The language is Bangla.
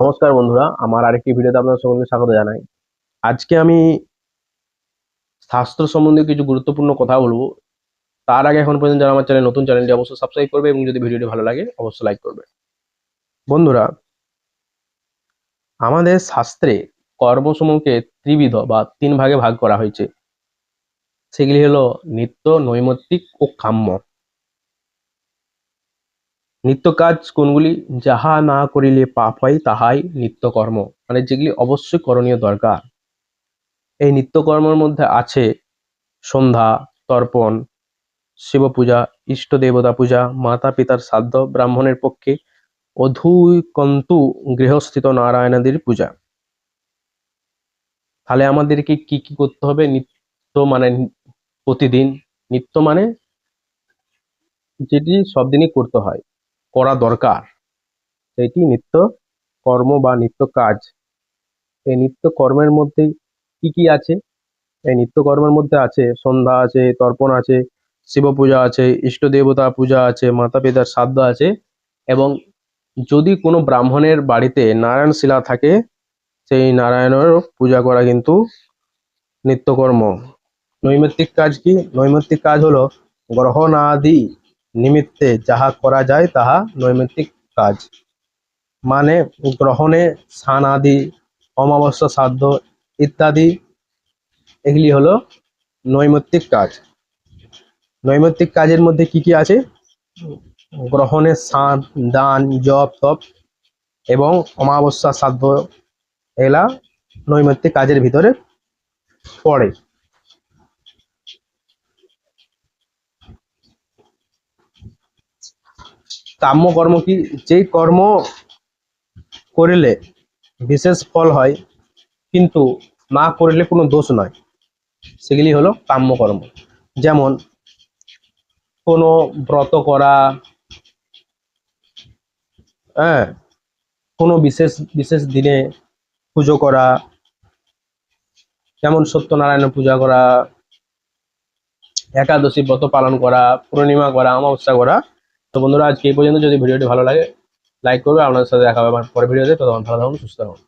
নমস্কার বন্ধুরা, আমার আরেকটি ভিডিওতে আপনাদের সকলকে স্বাগত জানাই। আজকে আমি স্বাস্থ্য সম্বন্ধে কিছু গুরুত্বপূর্ণ কথা বলব। তার আগে এখন পর্যন্ত যারা আমার চ্যানেল নতুন চ্যানেলটি অবশ্যই সাবস্ক্রাইব করবে এবং যদি ভিডিওটি ভালো লাগে, অবশ্যই লাইক করবে। বন্ধুরা, আমাদের শাস্ত্রে কর্মসমূহকে ত্রিবিধ বা তিন ভাগে ভাগ করা হয়েছে। সেগুলি হলো নিত্য, নৈমিত্তিক ও কাম্য নিত্য কাজ কোনগুলি? যাহা না করিলে পাপ হয়, তাহাই নিত্যকর্ম। মানে যেগুলি অবশ্যই করণীয় দরকার। এই নিত্যকর্মের মধ্যে আছে সন্ধ্যা, তর্পণ শিব পূজা ইষ্ট দেবতা পূজা, মাতা পিতার শ্রাদ্ধ, ব্রাহ্মণের পক্ষে, অধুকন্তু গৃহস্থিত নারায়ণাদির পূজা। তাহলে আমাদেরকে কি কি করতে হবে? নিত্য মানে প্রতিদিন। নিত্য মানে যেটি সব দিনই করতে হয়। দরকার। সেটি নিত্য কর্ম বা নিত্য কাজ। এই নিত্য কর্মের মধ্যে কি কি আছে? এই নিত্য কর্মের মধ্যে আছে সন্ধ্যা আছে, তর্পণ আছে, শিব পূজা আছে, ইষ্ট দেবতা পূজা আছে, মাতা পিতার শ্রাদ্ধ আছে এবং যদি কোনো ব্রাহ্মণের বাড়িতে নারায়ণ শিলা থাকে, সেই নারায়ণের পূজা করা কিন্তু নিত্যকর্ম। নৈমিত্তিক কাজ কি? নৈমিত্তিক কাজ হলো গ্রহণাদি। নিমিত্তে যাহা করা যায়, তাহা নৈমিত্তিক কাজ। মানে গ্রহণে স্নান আদি অমাবস্যা শ্রাদ্ধ ইত্যাদি, এগুলি হলো নৈমিত্তিক কাজ। নৈমিত্তিক কাজের মধ্যে কি কি আছে? গ্রহণে স্নান, দান, জপ, তপ এবং অমাবস্যা শ্রাদ্ধ এগুলা নৈমিত্তিক কাজের ভিতরে পড়ে। কাম্য কর্ম কি? যেই কর্ম করিলে বিশেষ ফল হয়, কিন্তু না করলে কোনো দোষ নয়। সেগুলি হলো কাম্য কর্ম। যেমন, কোনো ব্রত করা হ্যাঁ কোনো বিশেষ বিশেষ দিনে পুজো করা, যেমন সত্যনারায়ণ পূজা করা, একাদশী ব্রত পালন করা, পূর্ণিমা করা, অমাবস্যা করা তো বন্ধুরা, আজকে এই পর্যন্ত। যদি ভিডিওটি ভালো লাগে লাইক করবে। আপনাদের সাথে দেখা হবে আমার পরের ভিডিওতে। তখন ভালো থাকুন, সুস্থ থাকুন।